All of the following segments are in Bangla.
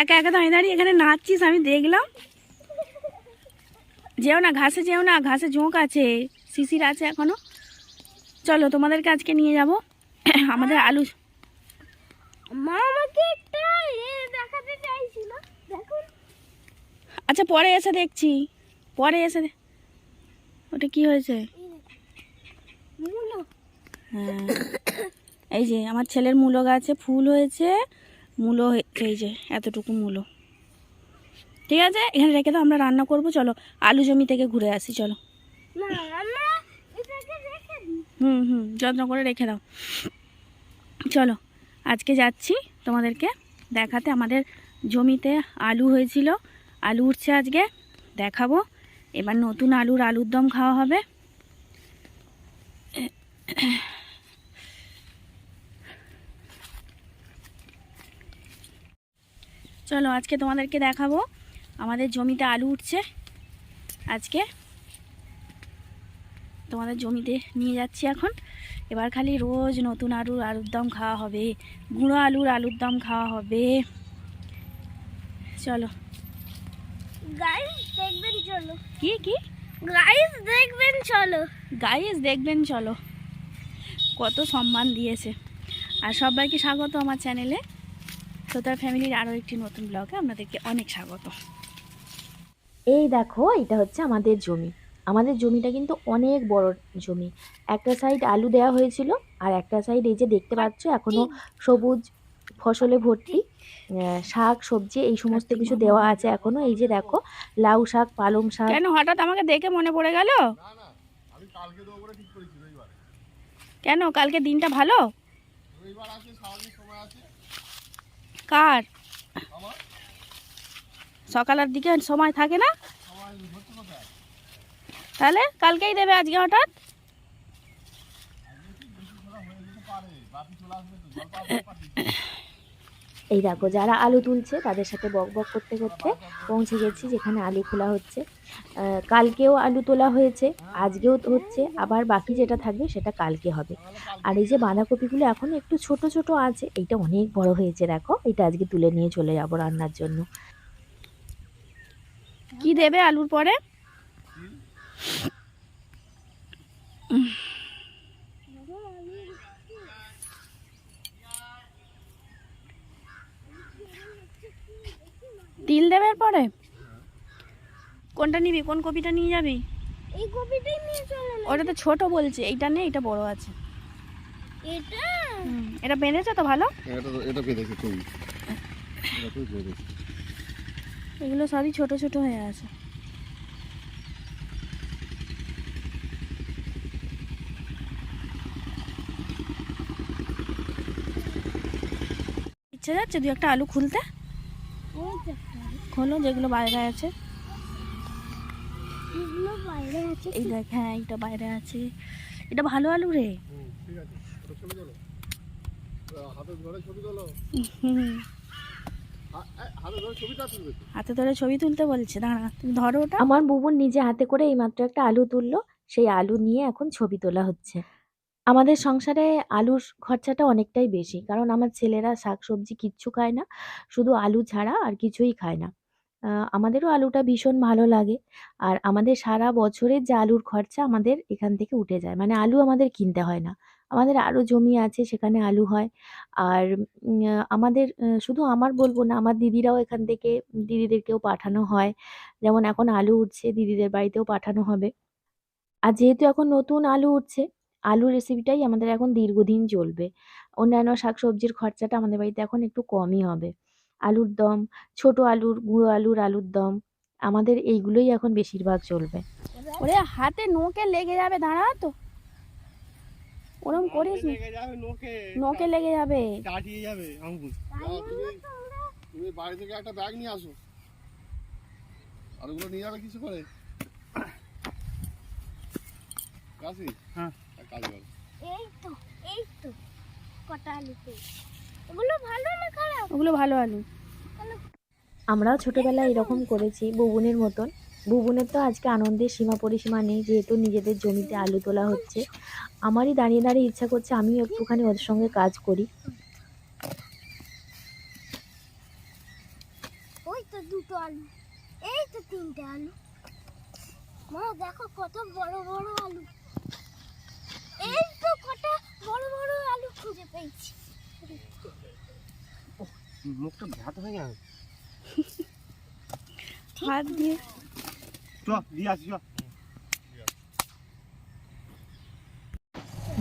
একা একা দাঁড়িয়ে দাঁড়িয়ে এখানে নাচছিস আমি দেখলাম। যেও না ঘাসে যেও না ঘাসে ঝোঁক আছে শিশির আছে এখনও। চলো তোমাদেরকে আজকে নিয়ে যাব আমাদের আলু। মা আমাকে একটা দেখাতে চাইছিল দেখুন। আচ্ছা পরে এসে দেখছি পরে এসে ওটা কি হয়েছে? হ্যাঁ। এই যে আমার ছেলের মূলো গাছে ফুল হয়েছে। মূলো এই যে এতটুকু মূলো। ঠিক আছে? এখানে রেখে দাও আমরা রান্না করব চলো। আলু জমি থেকে ঘুরে আসি চলো। হুম হুম যত্ন করে রেখে দাও। চলো আজকে যাচ্ছি তোমাদেরকে দেখাতে। আমাদের জমিতে আলু হয়েছিল। আলু উঠছে আজকে দেখাবো। এবার নতুন আলুর আলুর দম খাওয়া হবে। চলো আজকে তোমাদেরকে দেখাবো। আমাদের জমিতে আলু উঠছে। আজকে তোমাদের জমিতে নিয়ে যাচ্ছি এখন। এবার খালি রোজ নতুন আলুর আলুর দম খাওয়া হবে। গুঁড়ো আলুর আলুর দম খাওয়া হবে। চলো। দেখবেন চলো। কি কি? গাইস দেখবেন চলো। গাইস দেখবেন চলো। কত সম্মান দিয়েছে। আর সবাইকে স্বাগত আমার চ্যানেলে। সোতার ফ্যামিলির আরও একটি নতুন ব্লগে আপনাদেরকে অনেক স্বাগত। এই দেখো এটা হচ্ছে আমাদের জমি। আমাদের জমিটা কিন্তু অনেক বড় জমি। একটা সাইড আলু দেওয়া হয়েছিল আর একটা সাইড এই যে দেখতে পাচ্ছ এখনও সবুজ ফসলে ভর্তি। শাক সবজি এই সমস্ত কিছু দেওয়া আছে এখনও। এই যে দেখো লাউ শাক পালং শাক। কেন হঠাৎ আমাকে দেখে মনে পড়ে গেল? কেন? কালকে দিনটা ভালো? কার? সকালের দিকে সময় থাকে না? তাহলে কালকেই দেবে আজকে হঠাৎ? এই দেখো যারা আলু তুলছে তাদের সাথে বক বক করতে করতে পৌঁছে গেছি যেখানে আলু খোলা হচ্ছে। কালকেও আলু তোলা হয়েছে আজকেও তো হচ্ছে আবার বাকি যেটা থাকবে সেটা কালকে হবে। আর এই যে বাঁধাকপিগুলো এখন একটু ছোট ছোট আছে এইটা অনেক বড় হয়েছে দেখো এটা আজকে তুলে নিয়ে চলে যাব রান্নার জন্য। কি দেবে আলুর পরে? তিল দেবে পরে? কোনটা নিবি? কোন কপিটা নিয়ে যাবি? এই কপিটাই নিয়ে চলো ওটা তো ছোট বলছে এইটা নেই এটা বড় আছে। এটা? এটা বেঁধেছে তো ভালো? এটা এটা তুমি এগুলো সবই ছোট ছোট হয়ে আছে। ইচ্ছা যাচ্ছে দু একটা আলু খুলতে। খোলো যেগুলো বাইরে আছে। বাইরে এই দেখ হ্যাঁ এইটা বাইরে আছে। এটা ভালো আলু রে। হাতে ধরে ছবি তুলতে বলছে দাঁড়া তুমি ধরো ওটা। আমার বুবুন নিজে হাতে করে এইমাত্র একটা আলু তুললো সেই আলু নিয়ে এখন ছবি তোলা হচ্ছে। আমাদের সংসারে আলুর খরচাটা অনেকটাই বেশি কারণ আমার ছেলেরা শাকসবজি কিচ্ছু খায় না শুধু আলু ছাড়া আর কিছুই খায় না। আমাদেরও আলুটা ভীষণ ভালো লাগে। আর আমাদের সারা বছরের যে আলুর খরচা আমাদের এখান থেকে উঠে যায়। মানে আলু আমাদের কিনতে হয় না। আমাদের আরও জমি আছে সেখানে আলু হয়। আর আমাদের শুধু আমার বলব না, আমার দিদিরাও এখান থেকে দিদিদেরকেও পাঠানো হয়। যেমন এখন আলু উঠছে, দিদিদের বাড়িতেও পাঠানো হবে। আর যেহেতু এখন নতুন আলু উঠছে, আলুর রেসিপিটাই আমাদের এখন দীর্ঘদিন চলবে। অন্যান্য শাকসবজির খরচাটা আমাদের বাড়িতে এখন একটু কমই হবে। আলুর দম ছোট আলুর গুঁড়ো আলুর আলুর দম আমাদের এইগুলোই এখন বেশিরভাগ চলবে। ওরে হাতে নোকে লেগে যাবে দাঁড়া তো। ওরম করিস নোকে লেগে যাবে কাটিয়ে যাবে আঙ্গুল। তুমি। তুমি বাড়ি থেকে একটা ব্যাগ নিয়ে আসো। আর ওগুলো নিয়ে যাবে কিছু করে। কাশি? হ্যাঁ। কাজ করো এই তো এই তো কটা আলু তো ওগুলো ভালো না খারাপ? ওগুলো ভালো আলু। আমরাও ছোটবেলায় এরকম করেছি বুবুনের মতন। বুবুনের তো আজকে আনন্দের সীমা পরিসীমা নেই যেহেতু নিজেদের জমিতে আলু তোলা হচ্ছে। আমারই দাঁড়িয়ে দাঁড়িয়ে ইচ্ছা করছে আমিও একটুখানি ওদের সঙ্গে কাজ করি। ওই তো দুটো আলু। এই তো তিনটে আলু। মা দেখো কত বড় বড় আলু। এই তো কটা বড় বড় আলু খুঁজে পেয়েছি। মুখটা ভাত হয়ে গেল হাত দিয়ে।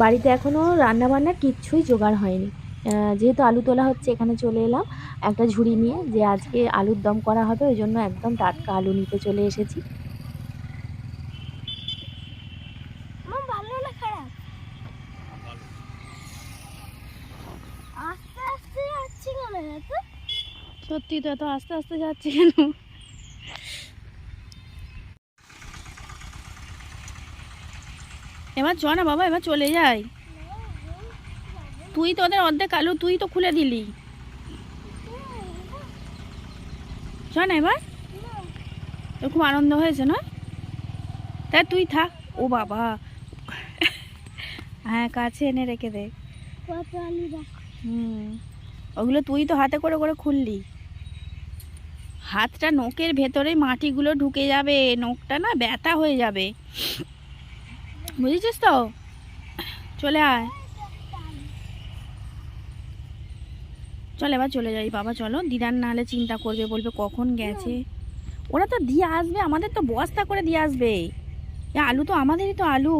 বাড়িতে এখনও রান্নাবান্নার কিচ্ছুই জোগাড় হয়নি। যেহেতু আলু তোলা হচ্ছে এখানে চলে এলাম একটা ঝুড়ি নিয়ে যে আজকে আলুর দম করা হবে ওই জন্য একদম টাটকা আলু নিতে চলে এসেছি মা ভালো না খারাপ আস্তে আস্তে যাচ্ছি কেন এত সত্যি তো এত আস্তে আস্তে যাচ্ছে কেন? এবার চ না বাবা এবার চলে যাই। তুই তো ওদের অর্ধেক আলু তুই তো খুলে দিলি। চ না এবার। তোর খুব আনন্দ হয়েছে না? তা তুই থাক। ও বাবা। হ্যাঁ কাছে এনে রেখে দে। হুম। ওগুলো তুই তো হাতে করে করে খুললি। হাতটা নখের ভেতরে মাটিগুলো ঢুকে যাবে, নখটা না ব্যথা হয়ে যাবে। বুঝেছিস তো? চলে আয়। চল এবার চলে যাই, বাবা চলো। দিদার নাহলে চিন্তা করবে, বলবে কখন গেছে। ওরা তো দিয়ে আসবে, আমাদের তো বস্তা করে দিয়ে আসবে। আলু তো আমাদেরই তো আলু।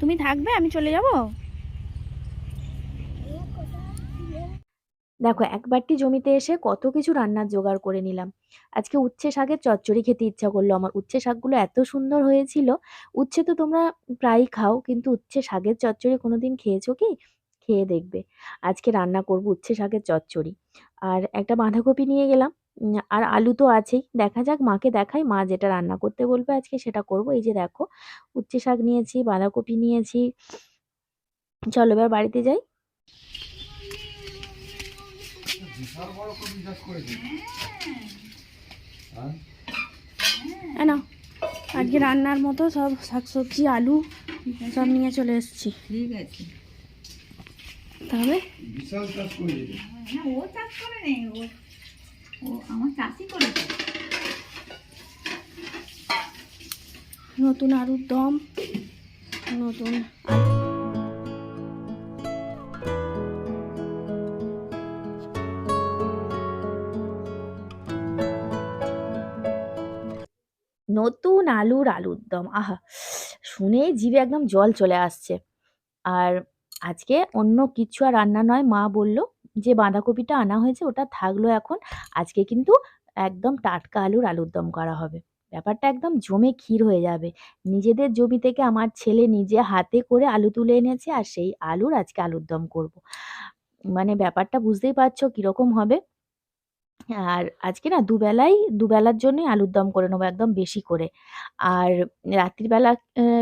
তুমি থাকবে, আমি চলে যাব? দেখো, একবারটি জমিতে এসে কত কিছু রান্নার জোগাড় করে নিলাম। আজকে উচ্ছে শাকের চচ্চড়ি খেতে ইচ্ছা করল। আমার উচ্ছে শাকগুলো এত সুন্দর হয়েছিল। উচ্ছে তো তোমরা প্রায়ই খাও, কিন্তু উচ্ছে শাকের চচ্চড়ি কোনোদিন খেয়েছো কি? খেয়ে দেখবে। আজকে রান্না করব উচ্ছে শাকের চচ্চড়ি। আর একটা বাঁধাকপি নিয়ে গেলাম। আর আলু তো আছেই। দেখা যাক, মাকে দেখাই। মা যেটা রান্না করতে বলবে আজকে সেটা করব। এই যে দেখো, উচ্ছে শাক নিয়েছি, বাঁধাকপি নিয়েছি। চলো এবার বাড়িতে যাই। বিশাল বড় চাষ করেছি হ্যাঁ? এ আজকে রান্নার মতো সব শাকসবজি আলু সব নিয়ে চলে এসেছি। ঠিক আছে। তাহলে? বিশাল চাষ করেছি না ও চাষ করে নেই ও ও আমার চাষি করেছে। নতুন আলুর দম নতুন আলু। নতুন আলুর আলুর দম আহা, শুনেই জিভে একদম জল চলে আসছে। আর আজকে অন্য কিছু আর রান্না নয়, মা বলল যে বাঁধাকপিটা আনা হয়েছে, ওটা থাকল এখন। আজকে কিন্তু একদম টাটকা আলুর আলুর দম করা হবে। ব্যাপারটা একদম জমে ক্ষীর হয়ে যাবে। নিজেদের জমি থেকে আমার ছেলে নিজে হাতে করে আলু তুলে এনেছে, আর সেই আলুর আজকে আলুর দম করব। মানে ব্যাপারটা বুঝতেই পারছ কীরকম হবে। আর আজকে না দুবেলাই, দুবেলার জন্যই আলুর দম করে নেব একদম বেশি করে। আর রাত্রিবেলা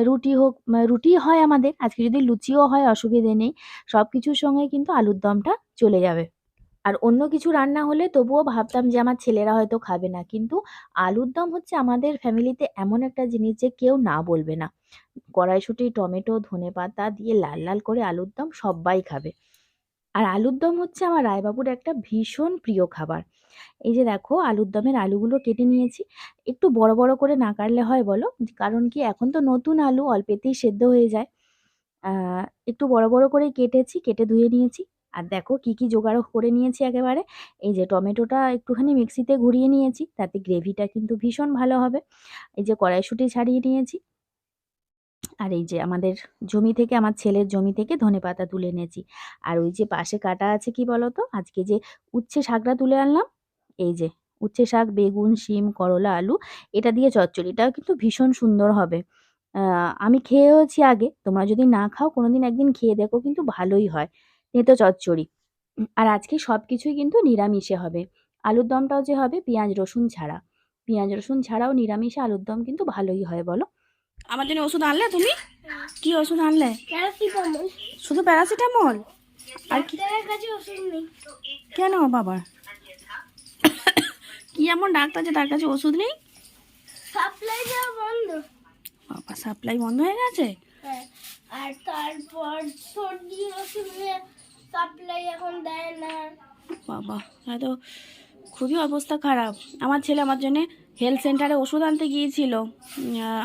রুটি হোক রুটি হয় আমাদের, আজকে যদি লুচিও হয়, অসুবিধে নেই। সব কিছুর সঙ্গে কিন্তু আলুর দমটা চলে যাবে। আর অন্য কিছু রান্না হলে তবুও ভাবতাম যে আমার ছেলেরা হয়তো খাবে না। কিন্তু আলুর দম হচ্ছে আমাদের ফ্যামিলিতে এমন একটা জিনিস যে কেউ না বলবে না। কড়াইশুঁটি, টমেটো ধনেপাতা দিয়ে লাল লাল করে আলুর দম সবাই খাবে। আর আলুর দম হচ্ছে আমার রায়বাবুর একটা ভীষণ প্রিয় খাবার। এই যে দেখো আলুর দমের আলুগুলো কেটে নিয়েছি। একটু বড় বড় করে না কাটলে হয় বলো? কারণ কি এখন তো নতুন আলু অল্পেতেই সেদ্ধ হয়ে যায়। আহ, একটু বড় বড় করে কেটেছি কেটে ধুয়ে নিয়েছি। আর দেখো কি কি জোগাড় করে নিয়েছি একেবারে। এই যে টমেটোটা একটুখানি মিক্সিতে ঘুরিয়ে নিয়েছি তাতে গ্রেভিটা কিন্তু ভীষণ ভালো হবে। এই যে কড়াইশুঁটি ছাড়িয়ে নিয়েছি। আর এই যে আমাদের জমি থেকে আমার ছেলের জমি থেকে ধনেপাতা তুলে এনেছি। আর ওই যে পাশে কাটা আছে কি বলতো? আজকে যে উচ্ছে শাকটা তুলে আনলাম এই যে উচ্ছে শাক বেগুন শিম করলা আলু এটা দিয়ে চচ্চড়িটাও কিন্তু ভীষণ সুন্দর হবে। আমি খেয়েওছি আগে তোমরা যদি না খাও কোনোদিন একদিন খেয়ে দেখো কিন্তু ভালোই হয়। তেঁতো চচ্চড়ি। আর আজকে সব কিছুই কিন্তু নিরামিষে হবে। আলুর দমটাও যে হবে পেঁয়াজ রসুন ছাড়া। পেঁয়াজ রসুন ছাড়াও নিরামিষে আলুর দম কিন্তু ভালোই হয় বলো? আমার জন্য ওষুধ আনলে তুমি? কি ওষুধ আনলে? শুধু প্যারাসিটামল? আর কি? ডাক্তারের কাছে ওষুধ নেই। কেন বাবা? কি এমন ডাক্তার যে তার কাছে ওষুধ নেই? সাপ্লাই দেওয়া বন্ধ। বাবা সাপ্লাই বন্ধ হয়ে গেছে? হ্যাঁ আর তারপর সর্দি ওষুধে সাপ্লাই এখন দেয় না। বাবা তাহলে তো খুবই অবস্থা খারাপ। আমার ছেলে আমার জন্যে হেলথ সেন্টারে ওষুধ আনতে গিয়েছিল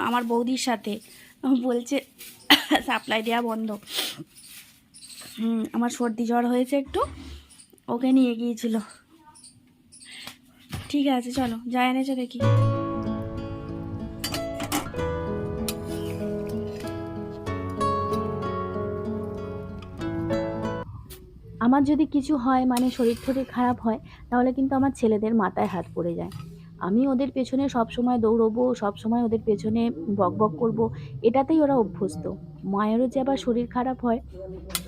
আমার বৌদির সাথে। বলছে সাপ্লাই দেওয়া বন্ধ। হুম আমার সর্দি জ্বর হয়েছে একটু ওকে নিয়ে গিয়েছিল। ঠিক আছে, চলো যা এনেছো দেখি। আমার যদি কিছু হয় মানে শরীর টরীর খারাপ হয়, তাহলে কিন্তু আমার ছেলেদের মাথায় হাত পড়ে যায়। আমি ওদের পেছনে সব সময় দৌড়বো সব সময় ওদের পেছনে বক বক করব, এটাতেই ওরা অভ্যস্ত। মায়েরও যে আবার শরীর খারাপ হয়,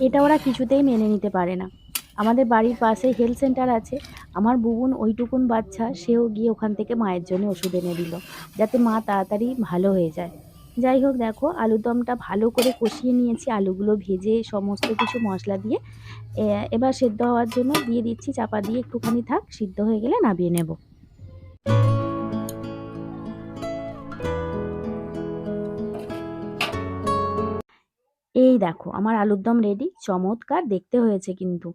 এটা ওরা কিছুতেই মেনে নিতে পারে না। আমাদের বাড়ির পাশে হেলথ সেন্টার আছে। আমার বুবুন ওইটুকুন বাচ্চা, সেও গিয়ে ওখান থেকে মায়ের জন্য ওষুধ এনে দিল, যাতে মা তাড়াতাড়ি ভালো হয়ে যায়। যাই হোক দেখো আলুর দমটা ভালো করে কষিয়ে নিয়েছি, আলুগুলো ভেজে সমস্ত কিছু মশলা দিয়ে। এবার সেদ্ধ হওয়ার জন্য দিয়ে দিচ্ছি, চাপা দিয়ে একটুখানি থাক, সিদ্ধ হয়ে গেলে নামিয়ে নেব। এই দেখো, আমার আলুর দম রেডি চমৎকার, দেখতে হয়েছে কিন্তু।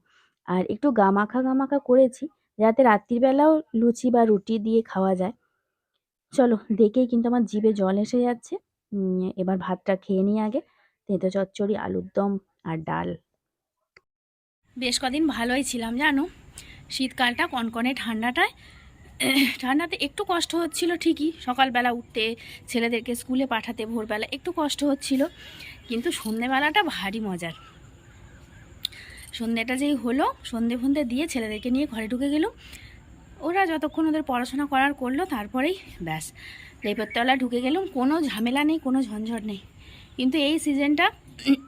আর একটু গামাখা গামাখা করেছি যাতে রাত্রিবেলাও লুচি বা রুটি দিয়ে খাওয়া যায়। চলো দেখেই কিন্তু আমার জিভে জল এসে যাচ্ছে। এবার ভাতটা খেয়ে নিই আগে। তেঁতো চচ্চড়ি, আলুর দম আর ডাল। বেশ কদিন ভালোই ছিলাম, জানো? শীতকালটা কনকনে ঠান্ডাটায়, ঠান্ডাতে একটু কষ্ট হচ্ছিল ঠিকই। সকালবেলা উঠতে, ছেলেদেরকে স্কুলে পাঠাতে ভোরবেলা একটু কষ্ট হচ্ছিল। কিন্তু সন্ধেবেলাটা ভারী মজার। সন্ধেটা যেই হলো, সন্ধে ফন্ধে দিয়ে ছেলেদেরকে নিয়ে ঘরে ঢুকে গেলাম ওরা যতক্ষণ ওদের পড়াশোনা করার করল, তারপরেই ব্যাস। লেপেরতলা ঢুকে গেলাম, কোনো ঝামেলা নেই, কোনো ঝঞ্ঝট নেই। কিন্তু এই সিজনটা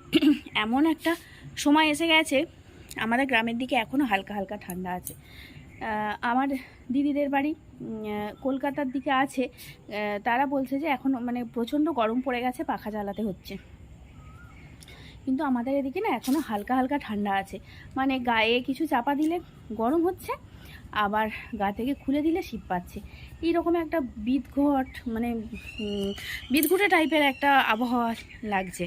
এমন একটা সময় এসে গেছে, আমাদের গ্রামের দিকে এখনও হালকা হালকা ঠান্ডা আছে। আমার দিদিদের বাড়ি কলকাতার দিকে আছে। তারা বলছে যে এখন মানে প্রচণ্ড গরম পড়ে গেছে, পাখা চালাতে হচ্ছে। কিন্তু আমাদের এদিকে না এখনও হালকা হালকা ঠান্ডা আছে। মানে গায়ে কিছু চাপা দিলে গরম হচ্ছে, আবার গা থেকে খুলে দিলে শীত পাচ্ছে। এইরকম একটা বিদঘট মানে বিদঘুটে টাইপের একটা আবহাওয়া লাগছে।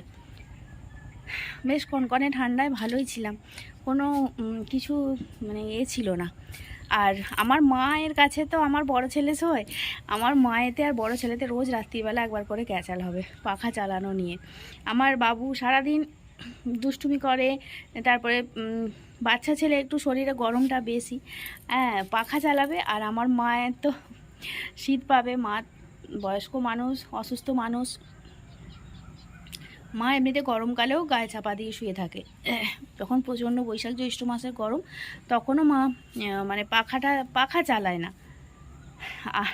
বেশ কনকনে ঠান্ডায় ভালোই ছিলাম। কোনো কিছু মানে এ ছিল না। আর আমার মায়ের কাছে তো আমার বড় ছেলে সয় আমার মায়েতে আর বড় ছেলেতে রোজ রাত্রিবেলা একবার করে ক্যাচাল হবে, পাখা চালানো নিয়ে। আমার বাবু সারাদিন দুষ্টুমি করে, তারপরে বাচ্চা ছেলে একটু শরীরে গরমটা বেশি। হ্যাঁ পাখা চালাবে আর আমার মায়ের তো শীত পাবে, মা বয়স্ক মানুষ, অসুস্থ মানুষ। মা এমনিতে গরমকালেও গায়ে চাপা দিয়ে শুয়ে থাকে। যখন প্রচণ্ড বৈশাখ জ্যৈষ্ঠ মাসের গরম, তখনও মা মানে পাখাটা, পাখা চালায় না। আর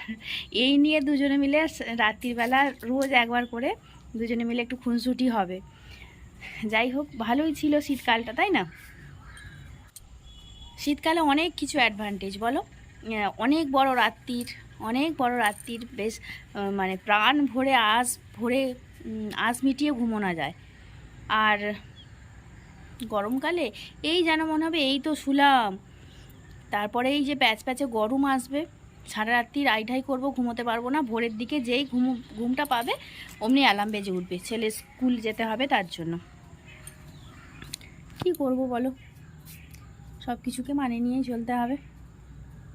এই নিয়ে দুজনে মিলে রাত্রিবেলা রোজ একবার করে দুজনে মিলে একটু খুনসুটি হবে। যাই হোক, ভালোই ছিল শীতকালটা, তাই না? শীতকালে অনেক কিছু অ্যাডভান্টেজ বলো? অনেক বড় রাত্রির, অনেক বড় রাত্রির বেশ মানে প্রাণ ভরে আস, ভরে আঁচ মিটিয়ে ঘুমোনো যায়। আর গরমকালে এই যেন মনে হবে, এই তো শুলাম। তারপরে এই যে প্যাচ প্যাচে গরম আসবে, সারা রাত্রি রাইঢাই করব, ঘুমোতে পারব না, ভোরের দিকে যেই ঘুম, ঘুমটা পাবে, অমনি অ্যালার্ম বেজে উঠবে। ছেলে স্কুল যেতে হবে তার জন্য। কি করব বলো? সব কিছুকে মানে নিয়েই চলতে হবে।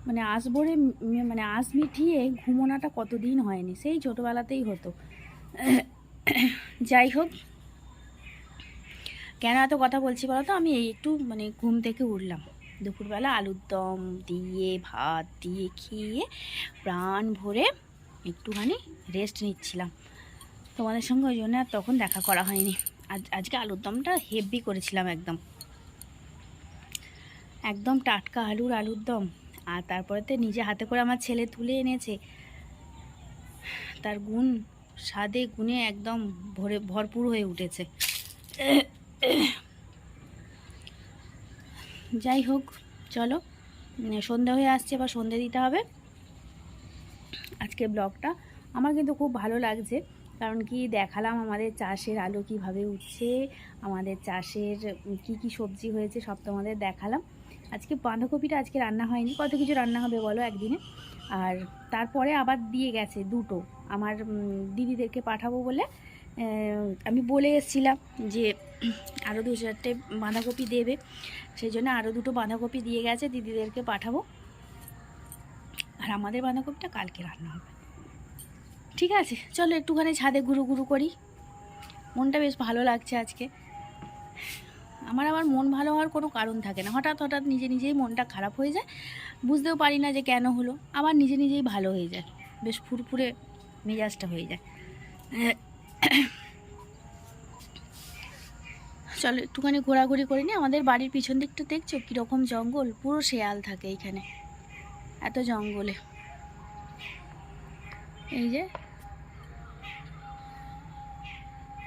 মানে আঁশ ভরে মানে আঁশ মিটিয়ে ঘুমোনাটা কতদিন হয়নি? সেই ছোটোবেলাতেই হতো। যাই হোক। কেন এত কথা বলছি বলো তো? আমি এই একটু মানে ঘুম থেকে উঠলাম। দুপুরবেলা আলুর দম দিয়ে, ভাত দিয়ে, খেয়ে প্রাণ ভরে একটুখানি রেস্ট নিচ্ছিলাম। তোমাদের সঙ্গে ওই জন্য আর তখন দেখা করা হয়নি। আজ, আজকে আলুর দমটা হেভি করেছিলাম একদম। একদম টাটকা আলুর আলুর দম। আর তারপরেতে নিজে হাতে করে আমার ছেলে তুলে এনেছে। তার গুণ, স্বাদে, গুণে একদম ভরে, ভরপুর হয়ে উঠেছে। যাই হোক, চলো। সন্ধ্যা হয়ে আসছে বা সন্ধে দিতে হবে। আজকে ব্লগটা। আমার কিন্তু খুব ভালো লাগছে। কারণ কি দেখালাম আমাদের চাষের আলো কীভাবে উঠছে, আমাদের চাষের কি কি সবজি হয়েছে সব তোমাদের দেখালাম। আজকে বাঁধাকপিটা আজকে রান্না হয়নি, কত কিছু রান্না হবে বলো একদিনে। আর তারপরে আবার দিয়ে গেছে দুটো, আমার দিদিদেরকে পাঠাবো বলে আমি বলে এসেছিলাম যে আরও দু চারটে বাঁধাকপি দেবে, সেই জন্য আরও দুটো বাঁধাকপি দিয়ে গেছে, দিদিদেরকে পাঠাবো। আর আমাদের বাঁধাকপিটা কালকে রান্না হবে। ঠিক আছে, চলো একটুখানি ছাদে ঘুরু ঘুরু করি। মনটা বেশ ভালো লাগছে আজকে। আমার আবার মন ভালো হওয়ার কোনো কারণ থাকে না। হঠাৎ হঠাৎ নিজে নিজেই মনটা খারাপ হয়ে যায়। বুঝতেও পারি না যে কেন হলো। আবার নিজে নিজেই ভালো হয়ে যায়। বেশ ফুরফুরে মেজাজটা হয়ে যায়। চলো একটুখানি ঘোরাঘুরি করে নিই আমাদের বাড়ির পিছন দিকটা দেখছ? কীরকম জঙ্গল? পুরো শেয়াল থাকে এইখানে এত জঙ্গলে। এই যে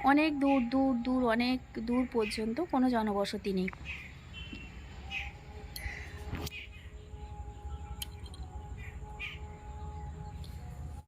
অনেক দূর দূর দূর অনেক দূর পর্যন্ত কোনো জনবসতি নেই।